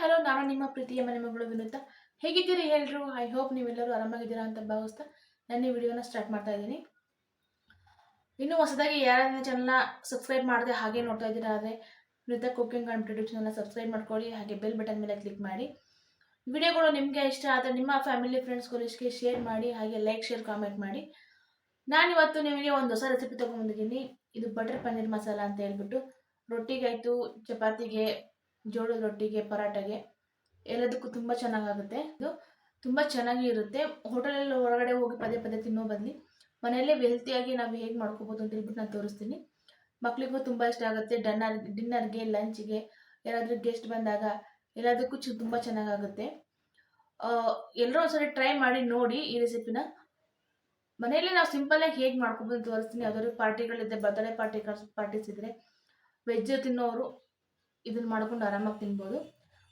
Hello ನಾನು ನಿಮ್ಮ ಪ್ರೀತಿಯ ಮನೆ ಮಗಳು ವಿನೂತ. ಹೇಗಿದ್ದೀರಿ ಎಲ್ಲರೂ ಐ ಹೋಪ್ ನೀವೆಲ್ಲರೂ ಆರಾಮಾಗಿದ್ದೀರಾ ಅಂತ ಭಾವಿಸ್ತಾ ನಾನು ಈ ವಿಡಿಯೋನ ಸ್ಟಾರ್ಟ್ ಮಾಡ್ತಾ ಇದ್ದೀನಿ. ಇನ್ನು ಹೊಸದಾಗಿ ಯಾರ್ಯಾರ ಚಾನಲ್ನ ಸಬ್ಸ್ಕ್ರೈಬ್ ಮಾಡದೆ ಹಾಗೆ ನೋಡ್ತಾ ಇದ್ದೀರಾ ಆದರೆ ವಿನೂತ ಕುಕಿಂಗ್ ಆ್ಯಂಡ್ ಯೂಟ್ಯೂಬ್ ಚಾನಲ್ನ ಸಬ್ಸ್ಕ್ರೈಬ್ ಮಾಡ್ಕೊಳ್ಳಿ, ಹಾಗೆ ಬೆಲ್ ಬಟನ್ ಮೇಲೆ ಕ್ಲಿಕ್ ಮಾಡಿ. ವಿಡಿಯೋಗಳು ನಿಮಗೆ ಇಷ್ಟ ಆದರೆ ನಿಮ್ಮ ಫ್ಯಾಮಿಲಿ ಫ್ರೆಂಡ್ಸ್ಗಳಿಗೆ ಶೇರ್ ಮಾಡಿ, ಹಾಗೆ ಲೈಕ್ ಶೇರ್ ಕಾಮೆಂಟ್ ಮಾಡಿ. ನಾನಿವತ್ತು ನಿಮಗೆ ಒಂದು ಹೊಸ ರೆಸಿಪಿ ತೊಗೊಂಡ್ಬಂದಿದ್ದೀನಿ ಇದು ಬಟರ್ ಪನ್ನೀರ್ ಮಸಾಲ ಅಂತ ಹೇಳ್ಬಿಟ್ಟು ರೊಟ್ಟಿಗಾಯಿತು, ಚಪಾತಿಗೆ ಜೋಳದ ರೊಟ್ಟಿಗೆ ಪರಾಟಗೆ ಎಲ್ಲದಕ್ಕೂ ತುಂಬ ಚೆನ್ನಾಗಾಗುತ್ತೆ. ಇದು ತುಂಬ ಚೆನ್ನಾಗಿ ಇರುತ್ತೆ. ಹೋಟೆಲಲ್ಲಿ ಹೊರಗಡೆ ಹೋಗಿ ಪದೇ ಪದೇ ತಿನ್ನೋ ಬದಲಿ ಮನೆಯಲ್ಲೇ ವೆಲ್ತಿಯಾಗಿ ನಾವು ಹೇಗೆ ಮಾಡ್ಕೋಬೋದು ಅಂತ ಹೇಳ್ಬಿಟ್ಟು ನಾನು ತೋರಿಸ್ತೀನಿ. ಮಕ್ಕಳಿಗೂ ತುಂಬ ಇಷ್ಟ ಆಗುತ್ತೆ. ಡನ್ನರ್ ಡಿನ್ನರ್ಗೆ ಲಂಚ್ಗೆ ಯಾರಾದರೂ ಗೆಸ್ಟ್ ಬಂದಾಗ ಎಲ್ಲದಕ್ಕೂ ಚು ತುಂಬ ಚೆನ್ನಾಗಾಗುತ್ತೆ. ಎಲ್ಲರೂ ಒಂದ್ಸರಿ ಟ್ರೈ ಮಾಡಿ ನೋಡಿ ಈ ರೆಸಿಪಿನ ಮನೆಯಲ್ಲೇ ನಾವು ಸಿಂಪಲ್ಲಾಗಿ ಹೇಗೆ ಮಾಡ್ಕೋಬೋದು ತೋರಿಸ್ತೀನಿ. ಯಾವ್ದಾದ್ರು ಪಾರ್ಟಿಗಳಿದೆ ಬರ್ತಡೇ ಪಾರ್ಟಿ ಪಾರ್ಟೀಸ್ ಇದ್ದರೆ ವೆಜ್ ತಿನ್ನೋರು ಇದನ್ನ ಮಾಡ್ಕೊಂಡು ಆರಾಮಾಗಿ ತಿನ್ಬೋದು.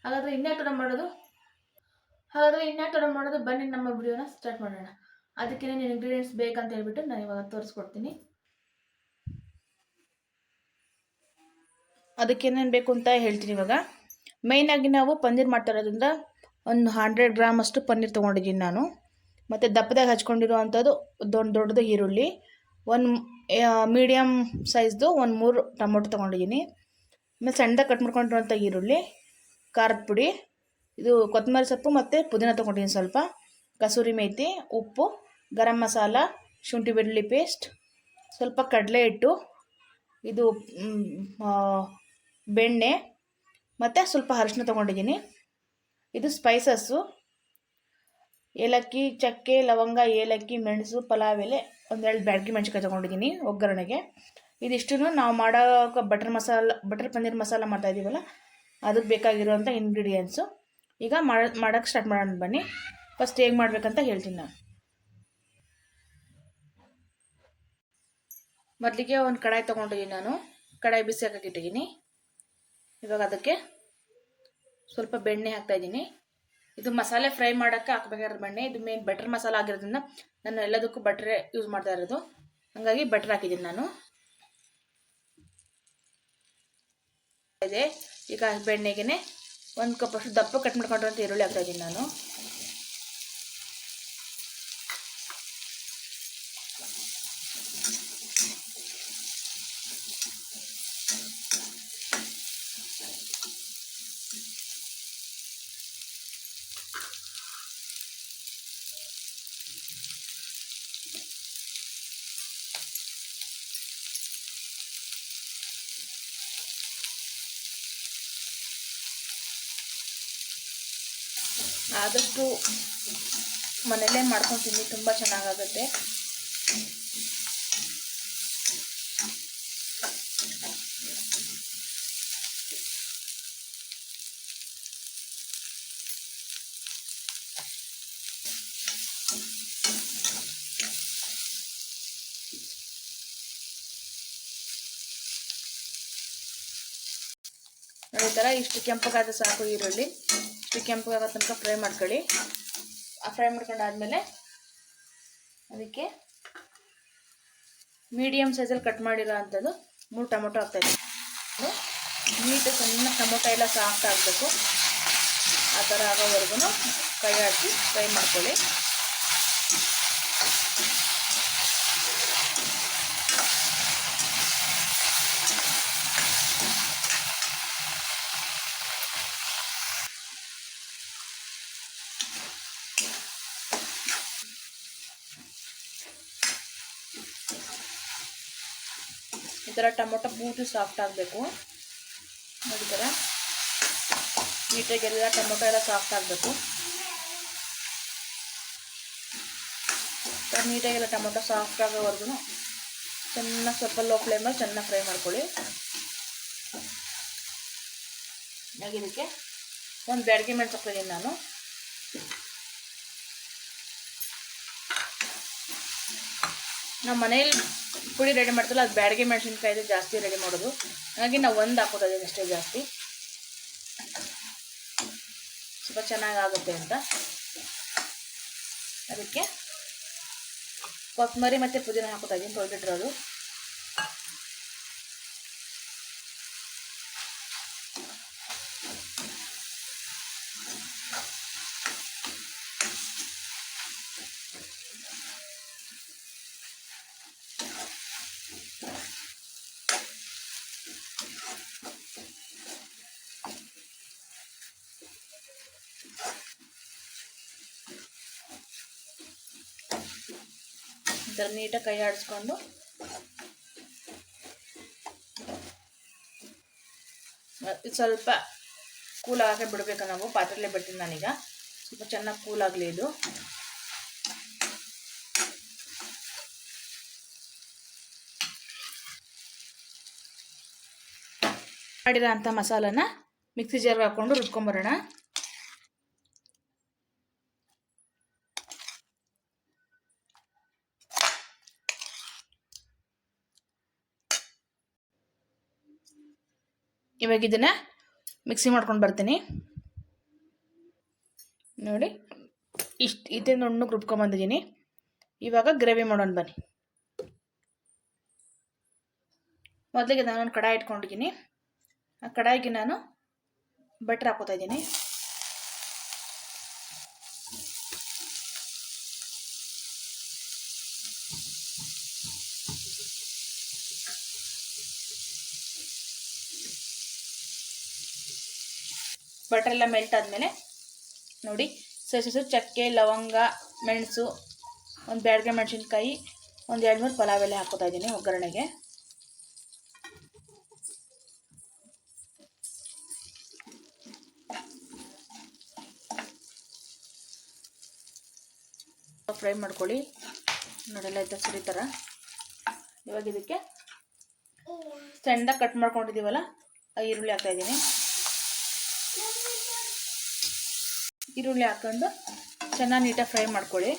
ಹಾಗಾದರೆ ಇನ್ಯಾಕೆ ಕಡೆ ಮಾಡೋದು? ಹಾಗಾದರೆ ಇನ್ಯಾಕೆ ಕಡೆ ಮಾಡೋದು? ಬನ್ನಿ ನಮ್ಮ ವಿಡಿಯೋನ ಸ್ಟಾರ್ಟ್ ಮಾಡೋಣ. ಅದಕ್ಕೆ ಏನು ಇಂಗ್ರೀಡಿಯೆಂಟ್ಸ್ ಬೇಕಂತ ಹೇಳ್ಬಿಟ್ಟು ನಾನು ಇವಾಗ ತೋರಿಸ್ಕೊಡ್ತೀನಿ. ಅದಕ್ಕೇನೇನು ಬೇಕು ಅಂತ ಹೇಳ್ತೀನಿ ಇವಾಗ. ಮೇಯ್ನಾಗಿ ನಾವು ಪನ್ನೀರ್ ಮಾಡ್ತಾ ಇರೋದ್ರಿಂದ ಒಂದು ಹಂಡ್ರೆಡ್ ಗ್ರಾಮ್ ಅಷ್ಟು ಪನ್ನೀರ್ ತೊಗೊಂಡಿದ್ದೀನಿ ನಾನು. ಮತ್ತು ದಪ್ಪದಾಗಿ ಹಚ್ಕೊಂಡಿರುವಂಥದ್ದು ದೊಡ್ಡ ದೊಡ್ಡದು ಈರುಳ್ಳಿ. ಒಂದು ಮೀಡಿಯಮ್ ಸೈಜ್ದು ಒಂದು ಮೂರು ಟೊಮೊಟೊ ತೊಗೊಂಡಿದ್ದೀನಿ. ಆಮೇಲೆ ಸಣ್ಣದಾಗಿ ಕಟ್ ಮಾಡ್ಕೊಂಡಿರುವಂಥ ಈರುಳ್ಳಿ, ಖಾರದ ಪುಡಿ, ಇದು ಕೊತ್ತಂಬರಿ ಸೊಪ್ಪು ಮತ್ತು ಪುದೀನ ತೊಗೊಂಡಿದ್ದೀನಿ ಸ್ವಲ್ಪ, ಕಸೂರಿ ಮೇಥಿ ಉಪ್ಪು, ಗರಂ ಮಸಾಲ, ಶುಂಠಿ ಬೆಳ್ಳುಳ್ಳಿ ಪೇಸ್ಟ್, ಸ್ವಲ್ಪ ಕಡಲೆ ಹಿಟ್ಟು, ಇದು ಬೆಣ್ಣೆ ಮತ್ತು ಸ್ವಲ್ಪ ಅರಿಶಿನ ತೊಗೊಂಡಿದ್ದೀನಿ ಇದು ಸ್ಪೈಸಸ್ಸು. ಏಲಕ್ಕಿ, ಚಕ್ಕೆ, ಲವಂಗ, ಏಲಕ್ಕಿ, ಮೆಣಸು, ಪಲಾವ್, ಎಲೆ ಒಂದೆರಡು ಬ್ಯಾಡಗಿ ಮೆಣಸಿನ್ಕಾಯಿ ತೊಗೊಂಡಿದ್ದೀನಿ ಒಗ್ಗರಣೆಗೆ. ಇದಿಷ್ಟನ್ನು ನಾವು ಮಾಡೋ ಬಟರ್ ಮಸಾಲ ಬಟರ್ ಪನ್ನೀರ್ ಮಸಾಲ ಮಾಡ್ತಾ ಇದ್ದೀವಲ್ಲ ಅದಕ್ಕೆ ಬೇಕಾಗಿರುವಂಥ ಇಂಗ್ರೀಡಿಯೆಂಟ್ಸು ಈಗ ಮಾಡೋ ಮಾಡೋಕ್ಕೆ ಸ್ಟಾರ್ಟ್ ಮಾಡೋಣ ಬನ್ನಿ. ಫಸ್ಟ್ ಹೇಗೆ ಮಾಡಬೇಕಂತ ಹೇಳ್ತೀನಿ ನಾನು. ಮೊದಲಿಗೆ ಒಂದು ಕಡಾಯಿ ತೊಗೊಂಡಿದ್ದೀನಿ ನಾನು. ಕಡಾಯಿ ಬಿಸಿ ಹಾಕಿಟ್ಟಿದ್ದೀನಿ ಇವಾಗ ಅದಕ್ಕೆ ಸ್ವಲ್ಪ ಬೆಣ್ಣೆ ಹಾಕ್ತಾಯಿದ್ದೀನಿ ಇದು ಮಸಾಲೆ ಫ್ರೈ ಮಾಡೋಕ್ಕೆ ಹಾಕ್ಬೇಕಾದ್ರೆ ಬೆಣ್ಣೆ ಇದು ಮೇನ್ ಬಟರ್ ಮಸಾಲ ಆಗಿರೋದ್ರಿಂದ ನಾನು ಎಲ್ಲದಕ್ಕೂ ಬಟ್ರೆ ಯೂಸ್ ಮಾಡ್ತಾ ಇರೋದು. ಹಾಗಾಗಿ ಬಟ್ರ್ ಹಾಕಿದ್ದೀನಿ ನಾನು. ಇದೆ. ಈಗ ಬೆಣ್ಣೆಗೆ ಒಂದು ಕಪ್ ಅಷ್ಟು ದಪ್ಪ ಕಟ್ ಮಾಡ್ಕೊಂಡಿರೋಂಥ ಈರುಳ್ಳಿ ಹಾಕ್ತಾ ಇದ್ದೀನಿ ನಾನು. ಆದಷ್ಟು ಮನೆಯಲ್ಲೇ ಮಾಡ್ಕೊಂಡು ತಿನ್ನಿ ತುಂಬ ಚೆನ್ನಾಗಾಗುತ್ತೆ. ನೋಡಿ ಈ ಇಷ್ಟು ಕೆಂಪಗಾದ ಸಾಕು ಈರುಳ್ಳಿ. ಇಷ್ಟು ಕೆಂಪಗಾಗೋ ತನಕ ಫ್ರೈ ಮಾಡ್ಕೊಳ್ಳಿ. ಆ ಫ್ರೈ ಮಾಡ್ಕೊಂಡಾದ್ಮೇಲೆ ಅದಕ್ಕೆ ಮೀಡಿಯಮ್ ಸೈಜಲ್ಲಿ ಕಟ್ ಮಾಡಿರೋ ಅಂಥದ್ದು ಮೂರು ಟೊಮೊಟೊ ಹಾಕ್ತಾಯಿದ್ದೀನಿ ನೀಟು ಸಣ್ಣ ಟೊಮೊಟೊ ಎಲ್ಲ ಸಾಫ್ಟ್ ಆಗಬೇಕು. ಆ ಥರ ಆಗೋವರೆಗೂ ಕೈ ಹಾಕಿ ಫ್ರೈ ಮಾಡ್ಕೊಳ್ಳಿ. ಥರ ಟೊಮೊಟೊ ಬೂದು ಸಾಫ್ಟ್ ಆಗಬೇಕು. ನೋಡಿ ಥರ ನೀಟಾಗೆಲ್ಲ ಟೊಮೊಟೊ ಎಲ್ಲ ಸಾಫ್ಟ್ ಆಗಬೇಕು. ನೀಟಾಗೆಲ್ಲ ಟೊಮೊಟೊ ಸಾಫ್ಟ್ ಆಗೋವರೆಗೂ ಚೆನ್ನಾಗಿ ಸ್ವಲ್ಪ ಲೋ ಫ್ಲೇಮಲ್ಲಿ ಚೆನ್ನಾಗಿ ಫ್ರೈ ಮಾಡ್ಕೊಳ್ಳಿ. ಹಾಗೆ ಇದಕ್ಕೆ ಒಂದು ಬೆಡ್ಗೆ ಮೆಣಸು ಹಾಕ್ತಿದ್ದೀನಿ ನಾನು. ನಮ್ಮ ಮನೇಲಿ ಪುಡಿ ರೆಡಿ ಮಾಡ್ತಲ್ಲ ಅದು ಬ್ಯಾಡಿಗೆ ಮೆಣಸಿನ್ಕಾಯ್ದು ಜಾಸ್ತಿ ರೆಡಿ ಮಾಡೋದು. ಹಾಗಾಗಿ ನಾವು ಒಂದು ಹಾಕೋದಿದ್ದೀನಿ ಅಷ್ಟೇ ಜಾಸ್ತಿ. ಸ್ವಲ್ಪ ಚೆನ್ನಾಗಾಗುತ್ತೆ ಅಂತ. ಅದಕ್ಕೆ ಕೊತ್ತಂಬರಿ ಮತ್ತು ಪುದೀನ ಹಾಕೋತಾ ಇದ್ದೀನಿ ತೊಳೆದಿಟ್ಟಿರೋದು ಥರ ನೀಟಾಗಿ ಕೈ ಆಡಿಸ್ಕೊಂಡು. ಸ್ವಲ್ಪ ಕೂಲ್ ಆಗಕ್ಕೆ ಬಿಡಬೇಕು ನಾವು, ಪಾತ್ರೆಲೇ ಬಿಡ್ತೀನಿ ನಾನೀಗ. ಸ್ವಲ್ಪ ಚೆನ್ನಾಗಿ ಕೂಲ್ ಇದು. ಮಾಡಿರೋ ಅಂಥ ಮಸಾಲನ ಮಿಕ್ಸಿ ಜಾರ್ಗೆ ಹಾಕ್ಕೊಂಡು ರುಬ್ಕೊಂಬರೋಣ. ಇವಾಗ ಇದನ್ನ ಮಿಕ್ಸಿ ಮಾಡ್ಕೊಂಡು ಬರ್ತೀನಿ. ನೋಡಿ, ಇಷ್ಟು ಇದನ್ನು ನುಣ್ಣಗೆ ರುಬ್ಕೊಂಬಂದಿದ್ದೀನಿ ಇವಾಗ ಗ್ರೇವಿ ಮಾಡೋಣ ಬನ್ನಿ. ಮೊದಲಿಗೆ ನಾನೊಂದು ಕಡಾಯಿ ಇಟ್ಕೊಂಡಿದ್ದೀನಿ. ಆ ಕಡಾಯಿಗೆ ನಾನು ಬಟ್ರ್ ಹಾಕೋತಾ ಇದ್ದೀನಿ. ಬಟರ್ ಎಲ್ಲ ಮೆಲ್ಟ್ ಆದಮೇಲೆ ನೋಡಿ ಸಸು ಚಕ್ಕೆ, ಲವಂಗ, ಮೆಣಸು, ಒಂದು ಬ್ಯಾಡ್ಗೆ ಮೆಣಸಿನ್ಕಾಯಿ, ಒಂದು ಎರಡು ಮೂರು ಪಲಾವ್ ಎಲೆ ಹಾಕೋತಾ ಇದ್ದೀನಿ ಒಗ್ಗರಣೆಗೆ. ಫ್ರೈ ಮಾಡ್ಕೊಳ್ಳಿ. ನೋಡೆಲ್ಲ ಇದ್ದ ಸರಿ ಥರ ಇವಾಗ ಇದಕ್ಕೆ ಸಣ್ಣದಾಗಿ ಕಟ್ ಮಾಡ್ಕೊಂಡಿದ್ದೀವಲ್ಲ ಈರುಳ್ಳಿ ಹಾಕ್ತಾ ಇದ್ದೀನಿ ಈರುಳ್ಳಿ ಹಾಕೊಂಡು ಚೆನ್ನಾಗಿ ನೀಟಾಗಿ ಫ್ರೈ ಮಾಡ್ಕೊಳ್ಳಿ.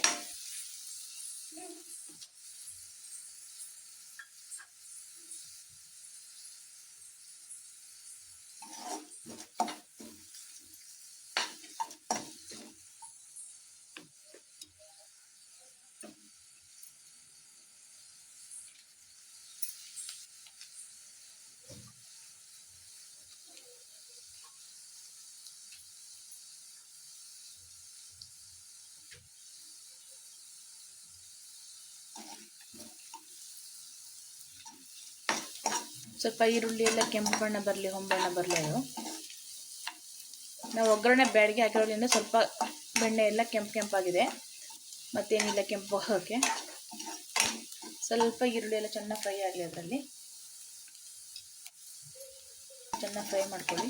ಸ್ವಲ್ಪ ಈರುಳ್ಳಿ ಎಲ್ಲ ಕೆಂಪು ಬಣ್ಣ ಬರಲಿ ಹೊಂಬಣ್ಣ ಬರಲಿ ಅದು. ನಾವು ಒಗ್ಗರಣೆ ಬ್ಯಾಡಿಗೆ ಹಾಕಿರೋದ್ರಿಂದ ಸ್ವಲ್ಪ ಬೆಣ್ಣೆ ಎಲ್ಲ ಕೆಂಪು ಕೆಂಪಾಗಿದೆ. ಮತ್ತೇನಿಲ್ಲ ಕೆಂಪು ಹೋಗೋಕ್ಕೆ ಸ್ವಲ್ಪ ಈರುಳ್ಳಿ ಎಲ್ಲ ಚೆನ್ನಾಗಿ ಫ್ರೈ ಆಗಲಿ ಅದರಲ್ಲಿ. ಚೆನ್ನಾಗಿ ಫ್ರೈ ಮಾಡ್ಕೊಳ್ಳಿ.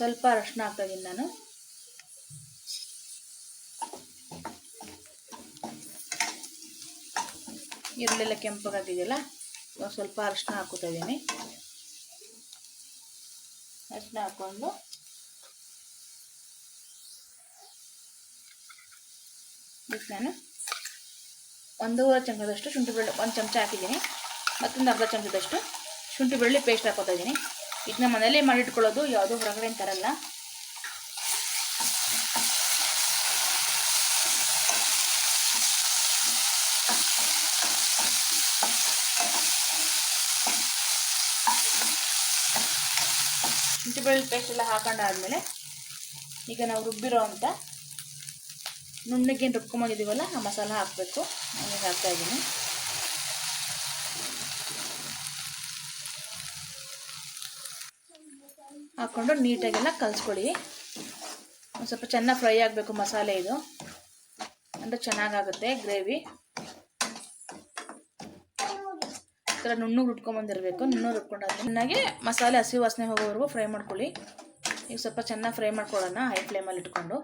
ಸ್ವಲ್ಪ ಅರಶಿನ ಹಾಕ್ತಾಯಿದ್ದೀನಿ ನಾನು. ಇರಲಿಲ್ಲ ಕೆಂಪಗಾಗಿದೆಯಲ್ಲ ಒಂದು ಸ್ವಲ್ಪ ಅರಶಿನ ಹಾಕೋತಾ ಇದ್ದೀನಿ ಅರಶಿನ ಹಾಕ್ಕೊಂಡು ಇದಕ್ಕೆ ನಾನು ಒಂದೂವರೆ ಚಮಚದಷ್ಟು ಶುಂಠಿ ಬೆಳ್ಳಿ ಒಂದು ಚಮಚ ಹಾಕಿದ್ದೀನಿ. ಮತ್ತೊಂದು ಅರ್ಧ ಚಮಚದಷ್ಟು ಶುಂಠಿ ಬೆಳ್ಳಿ ಪೇಸ್ಟ್ ಹಾಕೋತಾ ಇದ್ದೀನಿ ಇದನ್ನ ಮನೇಲೇ ಮಾಡಿಟ್ಕೊಳ್ಳೋದು, ಯಾವುದೋ ಹೊರಗಡೆ ತರಲ್ಲ. ಶುಂಠಿ ಪೇಸ್ಟ್ ಎಲ್ಲ ಹಾಕೊಂಡಾದ್ಮೇಲೆ ಈಗ ನಾವು ರುಬ್ಬಿರೋ ಅಂತ ನುಣ್ಣಗೇನು ರುಬ್ಕೊಂಬಂದಿದ್ದೀವಲ್ಲ ಆ ಮಸಾಲ ಹಾಕಬೇಕು. ಹಾಕ್ತಾ ಇದ್ದೀನಿ. ಹಾಕ್ಕೊಂಡು ನೀಟಾಗೆಲ್ಲ ಕಲಿಸ್ಕೊಳ್ಳಿ ಒಂದು ಸ್ವಲ್ಪ ಚೆನ್ನಾಗಿ ಫ್ರೈ ಆಗಬೇಕು ಮಸಾಲೆ ಇದು. ಅಂದರೆ ಚೆನ್ನಾಗಾಗುತ್ತೆ ಗ್ರೇವಿ. ಈ ಥರ ನುಣ್ಣು ರುಟ್ಕೊಂಬಂದಿರಬೇಕು ನುಣ್ಣು ರುಟ್ಕೊಂಡಾದ್ಮೇಲೆ ಚೆನ್ನಾಗಿ ಮಸಾಲೆ ಹಸಿ ವಾಸನೆ ಹೋಗೋವರೆಗೂ ಫ್ರೈ ಮಾಡ್ಕೊಳ್ಳಿ. ಈಗ ಸ್ವಲ್ಪ ಚೆನ್ನಾಗಿ ಫ್ರೈ ಮಾಡ್ಕೊಳ್ಳೋಣ ಹೈ ಫ್ಲೇಮಲ್ಲಿ ಇಟ್ಕೊಂಡು.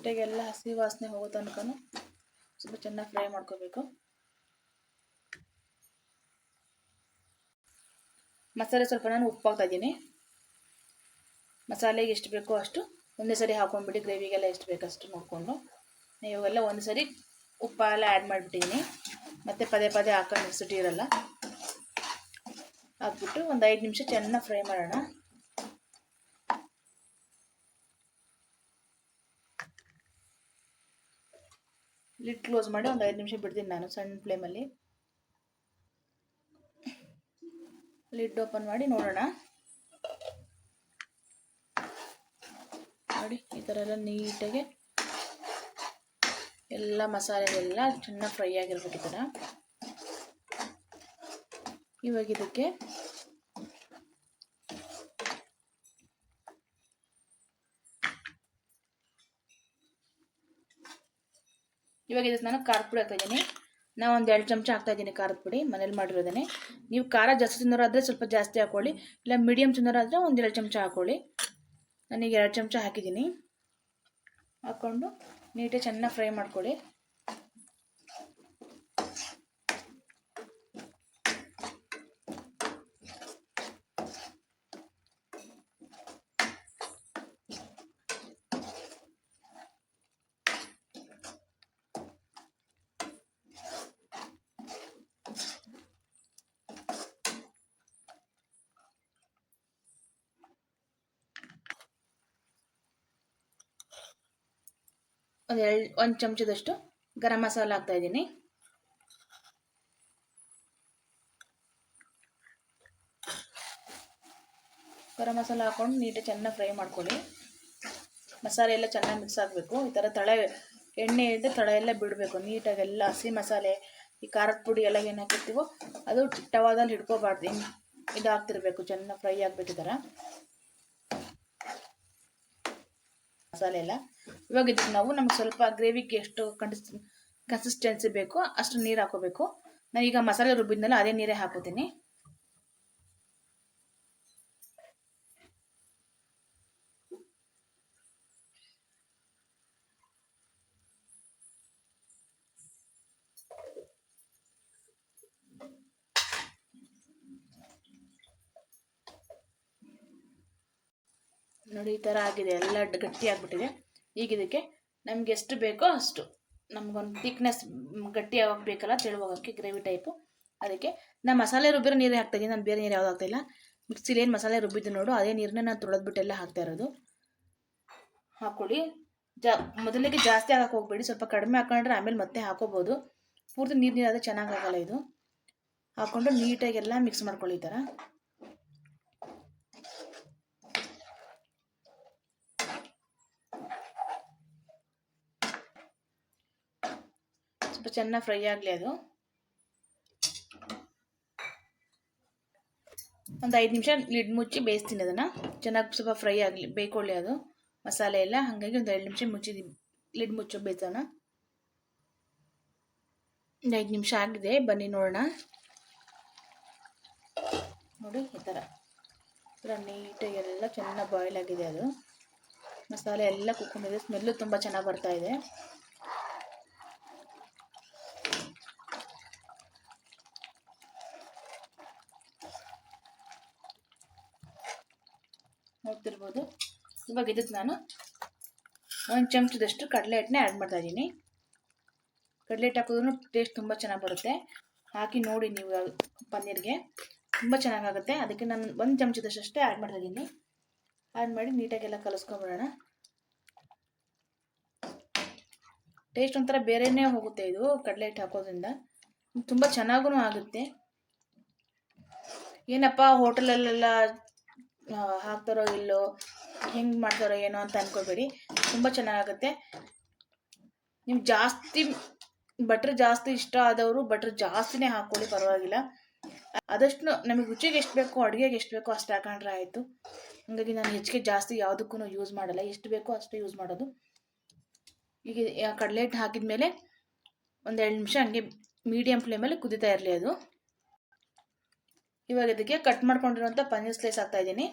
ನೀಟಾಗೆಲ್ಲ ಹಸಿ ವಾಸನೆ ಹೋಗೋ ತನಕನೂ ಸ್ವಲ್ಪ ಚೆನ್ನಾಗಿ ಫ್ರೈ ಮಾಡ್ಕೋಬೇಕು. ಮಸಾಲೆ ಸ್ವಲ್ಪ ನಾನು ಉಪ್ಪು ಹಾಕ್ತಾ ಇದ್ದೀನಿ. ಮಸಾಲೆಗೆ ಎಷ್ಟು ಬೇಕೋ ಅಷ್ಟು ಒಂದೇ ಸರಿ ಹಾಕೊಂಡ್ಬಿಡಿ ಗ್ರೇವಿಗೆಲ್ಲ ಎಷ್ಟು ಬೇಕಷ್ಟು ನೋಡಿಕೊಂಡು ಇವಾಗೆಲ್ಲ ಒಂದು ಸರಿ ಉಪ್ಪೆಲ್ಲ ಆ್ಯಡ್ ಮಾಡಿಬಿಟ್ಟಿದ್ದೀನಿ. ಮತ್ತು ಪದೇ ಪದೇ ಹಾಕೊಂಡು ಸುಟ್ಟಿರಲ್ಲ ಹಾಕ್ಬಿಟ್ಟು ಒಂದು ಐದು ನಿಮಿಷ ಚೆನ್ನಾಗಿ ಫ್ರೈ ಮಾಡೋಣ. ಲಿಡ್ ಕ್ಲೋಸ್ ಮಾಡಿ ಒಂದು ಐದು ನಿಮಿಷ ಬಿಡ್ತೀನಿ ನಾನು ಸಣ್ಣ ಫ್ಲೇಮಲ್ಲಿ ಲಿಡ್ ಓಪನ್ ಮಾಡಿ ನೋಡೋಣ. ನೋಡಿ, ಈ ಥರ ಎಲ್ಲ ನೀಟಾಗಿ ಎಲ್ಲ ಮಸಾಲೆಗೆಲ್ಲ ಚೆನ್ನಾಗಿ ಫ್ರೈ ಆಗಿರ್ಬೇಕು ಈ ಥರ ಇವಾಗ ಇದಕ್ಕೆ ಇವಾಗ ಇದಕ್ಕೆ ನಾನು ಖಾರದ ಪುಡಿ ಹಾಕ್ತಾ ಇದ್ದೀನಿ. ನಾನು ಒಂದು ಎರಡು ಚಮಚ ಹಾಕ್ತಾ ಇದ್ದೀನಿ ಖಾರದ ಪುಡಿ, ಮನೇಲಿ ಮಾಡಿರೋದೇ ನೀವು ಖಾರ ಜಾಸ್ತಿ ತಿನ್ನೋರಾದರೆ ಸ್ವಲ್ಪ ಜಾಸ್ತಿ ಹಾಕ್ಕೊಳ್ಳಿ ಇಲ್ಲ ಮೀಡಿಯಮ್ ತಿನ್ನೋರಾದರೆ ಒಂದು ಎರಡು ಚಮಚ ಹಾಕ್ಕೊಳ್ಳಿ ನಾನೀಗ ಎರಡು ಚಮಚ ಹಾಕಿದ್ದೀನಿ. ಹಾಕ್ಕೊಂಡು ನೀಟಾಗಿ ಚೆನ್ನಾಗಿ ಫ್ರೈ ಮಾಡ್ಕೊಳ್ಳಿ. ಒಂದು ಎರಡು, ಒಂದು ಚಮಚದಷ್ಟು ಗರಂ ಮಸಾಲ ಹಾಕ್ತಾ ಇದ್ದೀನಿ. ಗರಂ ಮಸಾಲ ಹಾಕೊಂಡು ನೀಟಾಗಿ ಚೆನ್ನಾಗಿ ಫ್ರೈ ಮಾಡ್ಕೊಳ್ಳಿ. ಮಸಾಲೆ ಎಲ್ಲ ಚೆನ್ನಾಗಿ ಮಿಕ್ಸ್ ಆಗಬೇಕು. ಈ ಥರ ತಳೆ, ಎಣ್ಣೆ ಇದ್ದರೆ ತಳ ಎಲ್ಲ ಬಿಡಬೇಕು. ನೀಟಾಗಿ ಎಲ್ಲ ಹಸಿ ಮಸಾಲೆ, ಈ ಖಾರದ ಪುಡಿ ಎಲ್ಲ ಏನು ಹಾಕಿರ್ತೀವೋ ಅದು ಚಿಟ್ಟವಾದಲ್ಲಿ ಹಿಡ್ಕೋಬಾರ್ದು. ಇದಾಗ್ತಿರ್ಬೇಕು. ಚೆನ್ನಾಗಿ ಫ್ರೈ ಆಗಬೇಕು ಈ ಥರ ಮಸಾಲೆ ಎಲ್ಲ. ಇವಾಗ ಇದಕ್ಕೆ ನಾವು ನಮ್ಗೆ ಸ್ವಲ್ಪ ಗ್ರೇವಿಗೆ ಎಷ್ಟು ಕನ್ಸಿಸ್ ಕನ್ಸಿಸ್ಟೆನ್ಸಿ ಬೇಕೋ ಅಷ್ಟು ನೀರು ಹಾಕೋಬೇಕು. ನಾನು ಈಗ ಮಸಾಲೆ ರುಬ್ಬಿದ್ಮೇಲೆ ಅದೇ ನೀರೇ ಹಾಕೋತೀನಿ. ನೋಡಿ, ಈ ಥರ ಆಗಿದೆ. ಎಲ್ಲ ಗಟ್ಟಿ ಆಗಿಬಿಟ್ಟಿದೆ. ಈಗ ಇದಕ್ಕೆ ನಮ್ಗೆ ಎಷ್ಟು ಬೇಕೋ ಅಷ್ಟು. ನಮಗೊಂದು ತಿಕ್ನೆಸ್ ಗಟ್ಟಿ ಆಗೋಕೆ ಬೇಕಲ್ಲ ತೆಳುವಾಗೋಕ್ಕೆ ಗ್ರೇವಿ ಟೈಪು ಅದಕ್ಕೆ ನಾನು ಮಸಾಲೆ ರುಬ್ಬಿರೋ ನೀರೇ ಹಾಕ್ತಾಯಿದ್ದೀನಿ ನಾನು ಬೇರೆ ನೀರು ಯಾವುದು ಹಾಕ್ತಾಯಿಲ್ಲ ಮಿಕ್ಸಿಲಿ ಏನು ಮಸಾಲೆ ರುಬ್ಬಿದ್ದು ನೋಡು, ಅದೇ ನೀರನ್ನ ನಾನು ತೊಳೆದ್ಬಿಟ್ಟೆಲ್ಲ ಹಾಕ್ತಾ ಇರೋದು. ಹಾಕ್ಕೊಳ್ಳಿ ಜಾ ಮೊದಲಿಗೆ ಜಾಸ್ತಿ ಹಾಕಕ್ಕೆ ಹೋಗ್ಬೇಡಿ. ಸ್ವಲ್ಪ ಕಡಿಮೆ ಹಾಕೊಂಡ್ರೆ ಆಮೇಲೆ ಮತ್ತೆ ಹಾಕೋಬೋದು. ಪೂರ್ತಿ ನೀರು ನೀರಾದರೆ ಚೆನ್ನಾಗಾಗಲ್ಲ ಇದು. ಹಾಕ್ಕೊಂಡು ನೀಟಾಗೆಲ್ಲ ಮಿಕ್ಸ್ ಮಾಡ್ಕೊಳ್ಳಿ ಈ ಥರ ಸ್ವಲ್ಪ ಚೆನ್ನಾಗಿ ಫ್ರೈ ಆಗಲಿ ಅದು. ಒಂದು ಐದು ನಿಮಿಷ ಲಿಡ್ ಮುಚ್ಚಿ ಬೇಯಿಸ್ತೀನಿ ಅದನ್ನು. ಚೆನ್ನಾಗಿ ಸ್ವಲ್ಪ ಫ್ರೈ ಆಗಲಿ ಬೇಯ್ಕೊಳ್ಳಿ ಅದು. ಮಸಾಲೆ ಎಲ್ಲ, ಹಾಗಾಗಿ ಒಂದು ಎರಡು ನಿಮಿಷ ಮುಚ್ಚಿದ್ದೀನಿ ಲಿಡ್ ಮುಚ್ಚಿ ಬೇಯಿಸೋಣ ಒಂದು ಐದು ನಿಮಿಷ ಆಗಿದೆ, ಬನ್ನಿ ನೋಡೋಣ. ನೋಡಿ, ಈ ಥರ ಥರ ನೀಟಾಗಿ ಎಲ್ಲ ಚೆನ್ನಾಗಿ ಬಾಯ್ಲ್ ಆಗಿದೆ ಅದು. ಮಸಾಲೆ ಎಲ್ಲ ಕುಕ್ಕೊಂಡಿದೆ ಸ್ಮೆಲ್ಲು ತುಂಬ ಚೆನ್ನಾಗಿ ಬರ್ತಾ ನೋಡ್ತಿರ್ಬೋದು ಇವಾಗ ಇದಕ್ಕೆ ನಾನು ಒಂದು ಚಮಚದಷ್ಟು ಕಡಲೆ ಹಿಟ್ಟನ್ನ ಆ್ಯಡ್ ಮಾಡ್ತಾ ಇದ್ದೀನಿ. ಕಡಲೆ ಹಿಟ್ಟು ಹಾಕೋದ್ರೂ ಟೇಸ್ಟ್ ತುಂಬ ಚೆನ್ನಾಗಿ ಬರುತ್ತೆ. ಹಾಕಿ ನೋಡಿ ನೀವು ಪನ್ನೀರ್ಗೆ. ತುಂಬ ಚೆನ್ನಾಗಾಗುತ್ತೆ. ಅದಕ್ಕೆ ನಾನು ಒಂದು ಚಮಚದಷ್ಟು ಅಷ್ಟೇ ಆ್ಯಡ್ ಮಾಡ್ತಾ ಇದ್ದೀನಿ. ಆ್ಯಡ್ ಮಾಡಿ ನೀಟಾಗೆಲ್ಲ ಕಲಿಸ್ಕೊಂಬಿಡೋಣ. ಟೇಸ್ಟ್ ಒಂಥರ ಬೇರೆಯೇ ಹೋಗುತ್ತೆ ಇದು ಕಡಲೆ ಹಿಟ್ಟು ಹಾಕೋದ್ರಿಂದ. ತುಂಬ ಚೆನ್ನಾಗೂ ಆಗುತ್ತೆ. ಏನಪ್ಪ ಹೋಟೆಲಲ್ಲೆಲ್ಲ ಹಾಕ್ತಾರೋ ಇಲ್ಲೋ, ಹೆಂಗೆ ಮಾಡ್ತಾರೋ ಏನೋ ಅಂತ ಅಂದ್ಕೋಬೇಡಿ ತುಂಬ ಚೆನ್ನಾಗುತ್ತೆ ನೀವು ಜಾಸ್ತಿ, ಬಟ್ರ್ ಜಾಸ್ತಿ ಇಷ್ಟ ಆದವರು ಬಟ್ರ್ ಜಾಸ್ತಿನೇ ಹಾಕ್ಕೊಳ್ಳಿ, ಪರವಾಗಿಲ್ಲ. ಆದಷ್ಟು ನಮಗೆ ರುಚಿಗೆ ಎಷ್ಟು ಬೇಕೋ, ಅಡುಗೆಗೆ ಎಷ್ಟು ಬೇಕೋ ಅಷ್ಟು ಹಾಕೊಂಡ್ರೆ ಆಯಿತು. ಹಾಗಾಗಿ ನಾನು ಹೆಚ್ಚಿಗೆ ಜಾಸ್ತಿ ಯಾವುದಕ್ಕೂ ಯೂಸ್ ಮಾಡಲ್ಲ. ಎಷ್ಟು ಬೇಕೋ ಅಷ್ಟು ಯೂಸ್ ಮಾಡೋದು. ಈಗ ಕಡಲೆ ಹಿಟ್ಟು ಹಾಕಿದ ಮೇಲೆ ಒಂದು ನಿಮಿಷ ಹಂಗೆ ಮೀಡಿಯಂ ಫ್ಲೇಮಲ್ಲಿ ಕುದೀತಾ ಇರಲಿ ಅದು. ಇವಾಗ ಇದಕ್ಕೆ ಕಟ್ ಮಾಡ್ಕೊಂಡಿರುವಂಥ ಪನ್ನೀರ್ ಸ್ಲೈಸ್ ಹಾಕ್ತಾ ಇದ್ದೀನಿ.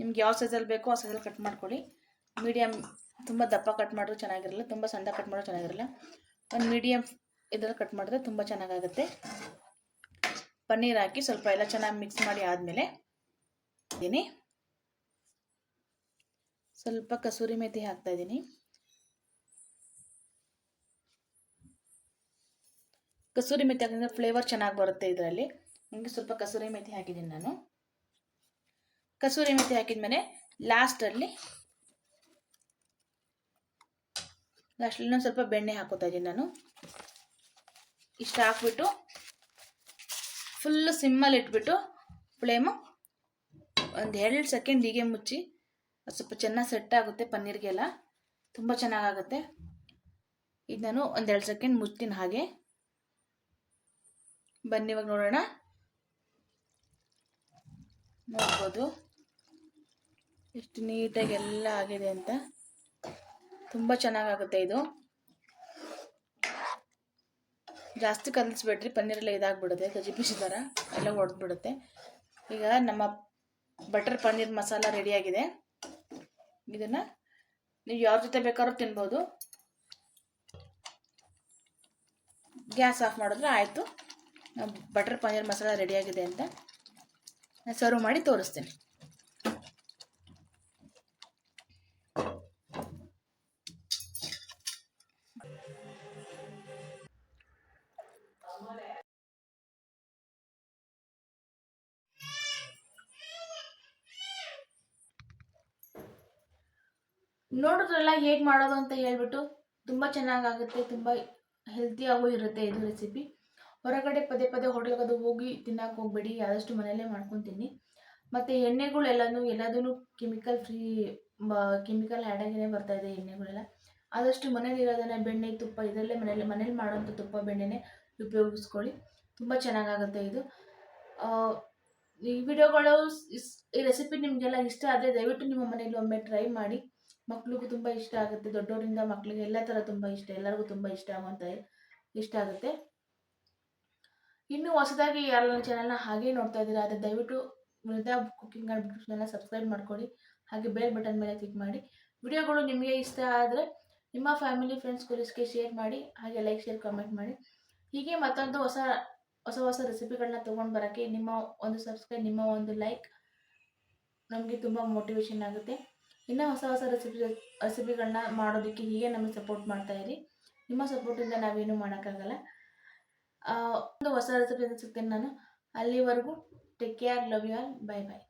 ನಿಮ್ಗೆ ಯಾವ ಸೈಜಲ್ಲಿ ಬೇಕೋ ಆ ಸೈಜಲ್ಲಿ ಕಟ್ ಮಾಡ್ಕೊಳ್ಳಿ ಮೀಡಿಯಮ್ ತುಂಬ ದಪ್ಪ ಕಟ್ ಮಾಡಿದ್ರು ಚೆನ್ನಾಗಿರಲ್ಲ, ತುಂಬ ಸಣ್ಣ ಕಟ್ ಮಾಡೋ ಚೆನ್ನಾಗಿರಲ್ಲ. ಒಂದು ಮೀಡಿಯಮ್ ಇದರಲ್ಲಿ ಕಟ್ ಮಾಡಿದ್ರೆ ತುಂಬ ಚೆನ್ನಾಗಾಗುತ್ತೆ. ಪನ್ನೀರ್ ಹಾಕಿ ಸ್ವಲ್ಪ ಎಲ್ಲ ಚೆನ್ನಾಗಿ ಮಿಕ್ಸ್ ಮಾಡಿ ಆದಮೇಲೆ ಇದ್ದೀನಿ. ಸ್ವಲ್ಪ ಕಸೂರಿ ಮೇಥಿ ಹಾಕ್ತಾ ಇದ್ದೀನಿ. ಕಸೂರಿ ಮೆಥಿ ಹಾಕಿದ್ರೆ ಫ್ಲೇವರ್ ಚೆನ್ನಾಗಿ ಬರುತ್ತೆ ಇದರಲ್ಲಿ. ಹಂಗೆ ಸ್ವಲ್ಪ ಕಸೂರಿ ಮೆಥಿ ಹಾಕಿದ್ದೀನಿ ನಾನು. ಕಸೂರಿ ಮೆಥಿ ಹಾಕಿದ್ಮೇಲೆ ಲಾಸ್ಟಲ್ಲಿ ಲಾಸ್ಟಲ್ಲಿ ಇನ್ನೊಂದು ಸ್ವಲ್ಪ ಬೆಣ್ಣೆ ಹಾಕೋತಾ ಇದ್ದೀನಿ ನಾನು. ಇಷ್ಟು ಹಾಕ್ಬಿಟ್ಟು ಫುಲ್ಲು ಸಿಮ್ಮಲ್ಲಿ ಇಟ್ಬಿಟ್ಟು ಫ್ಲೇಮು ಒಂದು ಎರಡು ಸೆಕೆಂಡ್ ಹೀಗೆ ಮುಚ್ಚಿ ಸ್ವಲ್ಪ ಚೆನ್ನಾಗಿ ಸೆಟ್ ಆಗುತ್ತೆ ಪನ್ನೀರ್ಗೆಲ್ಲ. ತುಂಬ ಚೆನ್ನಾಗಾಗುತ್ತೆ ಇದು ನಾನು ಒಂದೆರಡು ಸೆಕೆಂಡ್ ಮುಚ್ತೀನಿ ಹಾಗೆ ಬನ್ನಿ ಇವಾಗ ನೋಡೋಣ. ನೋಡ್ಬೋದು. ಎಷ್ಟು ನೀಟಾಗಿ ಎಲ್ಲ ಆಗಿದೆ ಅಂತ. ತುಂಬ ಚೆನ್ನಾಗಾಗುತ್ತೆ ಇದು. ಜಾಸ್ತಿ ಕಲಿಸ್ಬೇಡ್ರಿ, ಪನ್ನೀರೆಲ್ಲ ಇದಾಗ್ಬಿಡುತ್ತೆ ಗಜಿಬಿಸಿ ಥರ ಎಲ್ಲ ಹೊಡೆದ್ಬಿಡುತ್ತೆ ಈಗ ನಮ್ಮ ಬಟರ್ ಪನ್ನೀರ್ ಮಸಾಲ ರೆಡಿಯಾಗಿದೆ. ಇದನ್ನು ನೀವು ಯಾವ ಜೊತೆ ಬೇಕಾದ್ರೂ ತಿನ್ಬೋದು. ಗ್ಯಾಸ್ ಆಫ್ ಮಾಡಿದ್ರೆ ಆಯಿತು. ಬಟರ್ ಪನ್ನೀರ್ ಮಸಾಲ ರೆಡಿಯಾಗಿದೆ ಅಂತ ಸರ್ವ್ ಮಾಡಿ ತೋರಿಸ್ತೀನಿ. ನೋಡಿದ್ರಲ್ಲ ಹೇಗೆ ಮಾಡೋದು ಅಂತ ಹೇಳ್ಬಿಟ್ಟು ತುಂಬ ಚೆನ್ನಾಗಾಗುತ್ತೆ, ತುಂಬ ಹೆಲ್ತಿಯಾಗೂ ಇರುತ್ತೆ ಇದು ರೆಸಿಪಿ ಹೊರಗಡೆ ಪದೇ ಪದೇ ಹೋಟೆಲ್ಗದು ಹೋಗಿ ತಿನ್ನಕ್ಕೆ ಹೋಗ್ಬೇಡಿ, ಆದಷ್ಟು ಮನೆಯಲ್ಲೇ ಮಾಡ್ಕೊತೀನಿ. ಮತ್ತು ಎಣ್ಣೆಗಳೆಲ್ಲನೂ ಎಲ್ಲದೂ ಕೆಮಿಕಲ್ ಫ್ರೀ ಕೆಮಿಕಲ್ ಆ್ಯಡ್ ಆಗಿನೇ ಬರ್ತಾ ಇದೆ ಎಣ್ಣೆಗಳೆಲ್ಲ. ಆದಷ್ಟು ಮನೇಲಿ ಇರೋದನ್ನ ಬೆಣ್ಣೆ, ತುಪ್ಪ ಇದರಲ್ಲೇ ಮನೇಲಿ ಮನೇಲಿ ಮಾಡೋಂಥ ತುಪ್ಪ, ಬೆಣ್ಣೆನೇ ಉಪಯೋಗಿಸ್ಕೊಳ್ಳಿ. ತುಂಬ ಚೆನ್ನಾಗಾಗುತ್ತೆ ಇದು. ಈ ವಿಡಿಯೋಗಳು ಈ ರೆಸಿಪಿ ನಿಮಗೆಲ್ಲ ಇಷ್ಟ ಆದರೆ ದಯವಿಟ್ಟು ನಿಮ್ಮ ಮನೇಲಿ ಒಮ್ಮೆ ಟ್ರೈ ಮಾಡಿ. ಮಕ್ಳಿಗೂ ತುಂಬ ಇಷ್ಟ ಆಗುತ್ತೆ ದೊಡ್ಡವರಿಂದ ಮಕ್ಕಳಿಗೆ ಎಲ್ಲ ಥರ ತುಂಬ ಇಷ್ಟ, ಎಲ್ಲರಿಗೂ ತುಂಬ ಇಷ್ಟ ಆಗುವಂಥ ಇಷ್ಟ ಆಗುತ್ತೆ. ಇನ್ನು ಹೊಸದಾಗಿ ಯಾರು ನನ್ನ ಚಾನಲ್ನ ಹಾಗೆ ನೋಡ್ತಾ ಇದ್ದೀರಾ ಆದರೆ ದಯವಿಟ್ಟು ಮೃದಾ ಕುಕಿಂಗ್ ಆ್ಯಂಡ್ ಚಾನಲ್ನ ಸಬ್ಸ್ಕ್ರೈಬ್ ಮಾಡ್ಕೊಳ್ಳಿ. ಹಾಗೆ ಬೇಲ್ ಬಟನ್ ಮೇಲೆ ಕ್ಲಿಕ್ ಮಾಡಿ. ವಿಡಿಯೋಗಳು ನಿಮಗೆ ಇಷ್ಟ ಆದರೆ ನಿಮ್ಮ ಫ್ಯಾಮಿಲಿ ಫ್ರೆಂಡ್ಸ್ ಕೊಲೀಸ್ಗೆ ಶೇರ್ ಮಾಡಿ, ಹಾಗೆ ಲೈಕ್ ಶೇರ್ ಕಾಮೆಂಟ್ ಮಾಡಿ. ಹೀಗೆ ಮತ್ತೊಂದು ಹೊಸ ಹೊಸ ಹೊಸ ರೆಸಿಪಿಗಳನ್ನ ತೊಗೊಂಡು ಬರೋಕ್ಕೆ ನಿಮ್ಮ ಒಂದು ಸಬ್ಸ್ಕ್ರೈಬ್ ನಿಮ್ಮ ಒಂದು ಲೈಕ್ ನಮಗೆ ತುಂಬ ಮೋಟಿವೇಶನ್ ಆಗುತ್ತೆ. ಇನ್ನೂ ಹೊಸ ಹೊಸ ರೆಸಿಪಿ ರೆಸಿಪಿಗಳನ್ನ ಮಾಡೋದಕ್ಕೆ ಹೀಗೆ ನಮಗೆ ಸಪೋರ್ಟ್ ಮಾಡ್ತಾಯಿರಿ ನಿಮ್ಮ ಸಪೋರ್ಟಿಂದ ನಾವೇನು ಮಾಡೋಕ್ಕಾಗಲ್ಲ. ಒಂದು ಹೊಸ ರೆಸಿಪಿ ಸಿಗ್ತೇನೆ ನಾನು. ಅಲ್ಲಿವರೆಗೂ take care love you all bye bye